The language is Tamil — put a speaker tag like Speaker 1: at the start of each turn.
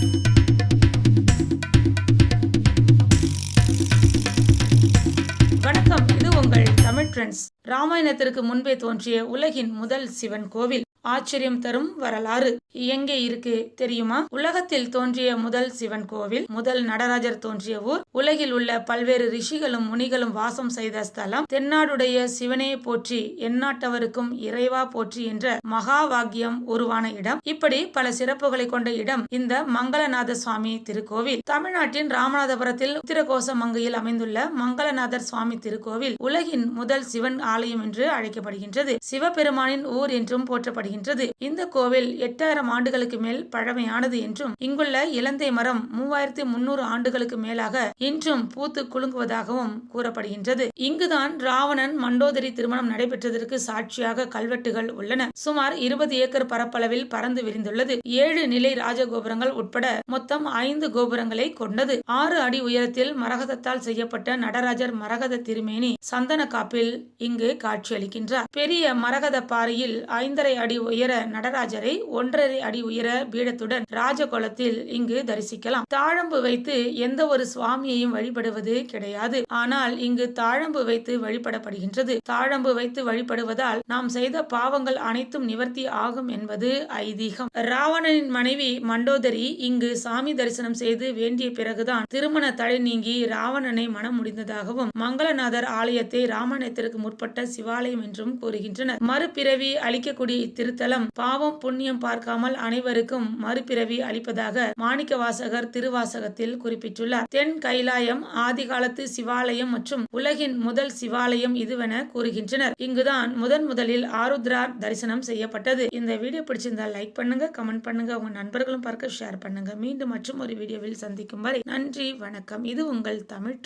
Speaker 1: வணக்கம். இது உங்கள் தமிழ் ட்ரெண்ட்ஸ் ராமாயணத்திற்கு முன்பே தோன்றிய உலகின் முதல் சிவன் கோவில். ஆச்சரியம் தரும் வரலாறு. எங்கே இருக்கு தெரியுமா? உலகத்தில் தோன்றிய முதல் சிவன் கோவில் முதல் நடராஜர் தோன்றிய ஊர். உலகில் உள்ள பல்வேறு ரிஷிகளும் முனிகளும் வாசம் செய்த ஸ்தலம். தென்னாடுடைய சிவனே போற்றி எந்நாட்டவருக்கும் இறைவா போற்றி என்ற மகா வாக்கியம் உருவான இடம். இப்படி பல சிறப்புகளை கொண்ட இடம் இந்த மங்களநாத சுவாமி திருக்கோவில். தமிழ்நாட்டின் ராமநாதபுரத்தில் உத்திரகோச மங்கையில் அமைந்துள்ள மங்களநாதர் சுவாமி திருக்கோவில் உலகின் முதல் சிவன் ஆலயம் என்று அழைக்கப்படுகின்றது. சிவபெருமானின் ஊர் என்றும் போற்றப்படுகின்றது இந்த கோவில் எட்டாயிரம் ஆண்டுகளுக்கு மேல் பழமையானது என்றும் இங்குள்ள இலந்தை மரம் மூவாயிரத்தி முன்னூறு ஆண்டுகளுக்கு மேலாக இன்றும் பூத்து குலுங்குவதாகவும் கூறப்படுகின்றது. இங்குதான் ராவணன் மண்டோதரி திருமணம் நடைபெற்றதற்கு சாட்சியாக கல்வெட்டுகள் உள்ளன. சுமார் இருபது ஏக்கர் பரப்பளவில் பறந்து விரிந்துள்ளது. ஏழு நிலை ராஜகோபுரங்கள் உட்பட மொத்தம் ஐந்து கோபுரங்களை கொண்டது. ஆறு அடி உயரத்தில் மரகதத்தால் செய்யப்பட்ட நடராஜர் மரகத திருமேனி சந்தன காப்பில் இங்கு காட்சியளிக்கின்றார். பெரிய மரகத பாறையில் ஐந்தரை அடி உயர நடராஜரை ஒன்றரை அடி உயர பீடத்துடன் ராஜகோலத்தில் இங்கு தரிசிக்கலாம். தாழம்பு வைத்து எந்த ஒரு சுவாமியையும் வழிபடுவது கிடையாது. ஆனால் இங்கு தாழம்பு வைத்து வழிபடப்படுகின்றது. தாழம்பு வைத்து வழிபடுவதால் நாம் செய்த பாவங்கள் அனைத்தும் நிவர்த்தி ஆகும் என்பது ஐதீகம். ராவணனின் மனைவி மண்டோதரி இங்கு சாமி தரிசனம் செய்து வேண்டிய பிறகுதான் திருமண தடை நீங்கி ராவணனை மனம் முடிந்ததாகவும் மங்களநாதர் ஆலயத்தை ராமாயணத்திற்கு முற்பட்ட சிவாலயம் என்றும் கூறுகின்றனர். மறுபிறவி அளிக்கக்கூடிய இத்திரு திருத்தலம். பாவம் புண்ணியம் பார்க்காமல் அனைவருக்கும் மறுபிறவி அளிப்பதாக மாணிக்க வாசகர் திருவாசகத்தில் குறிப்பிட்டுள்ளார். தென் கைலாயம் ஆதிகாலத்து சிவாலயம் மற்றும் உலகின் முதல் சிவாலயம் இதுவென கூறுகின்றனர். இங்குதான் முதன் முதலில் ஆருத்ரார் தரிசனம் செய்யப்பட்டது. இந்த வீடியோ பிடிச்சிருந்தா லைக் பண்ணுங்க கமெண்ட் பண்ணுங்க உங்க நண்பர்களும் பார்க்க ஷேர் பண்ணுங்க. மீண்டும் மற்றும் ஒரு வீடியோவில் சந்திக்கும் வரை நன்றி வணக்கம். இது உங்கள் தமிழ்